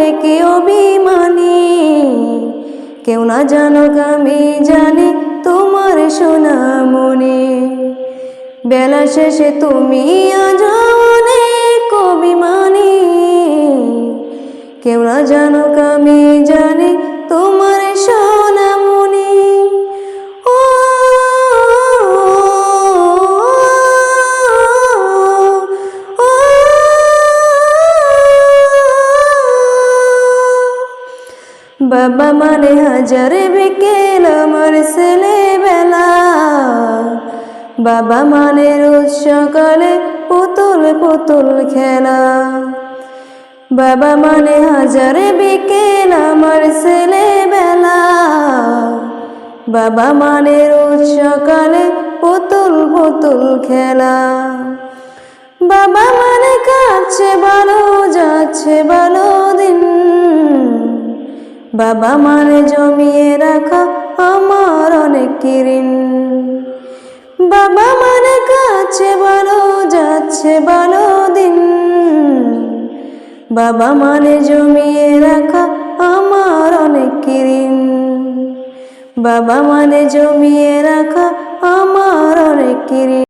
অনেকে অভিমানী কেউ না জানো আমি জানি তোমার সোনা মনে। বেলা শেষে তুমি আজ অনেক অভিমানী, কেউ না জানো আমি জানি বাবা মানে হাজার বিকেল আমার ছেলেবেলা। বাবা মানে রোজ সকালে পুতুল পুতুল খেলা। বাবা মানে হাজার বিকেল আমার ছেলেবেলা। বাবা মানে রোজ সকালে পুতুল পুতুল খেলা। বাবা মানে কাছে ভালো যাচ্ছে ভালো দিন। বাবা মানে জমিয়ে রাখা আমার অনেক ঋণ বাবা মানে কাছে ভালো, যাচ্ছে ভালো দিন। বাবা মানে জমিয়ে রাখা আমার অনেক ঋণ বাবা মানে জমিয়ে রাখা আমার অনেক ঋণ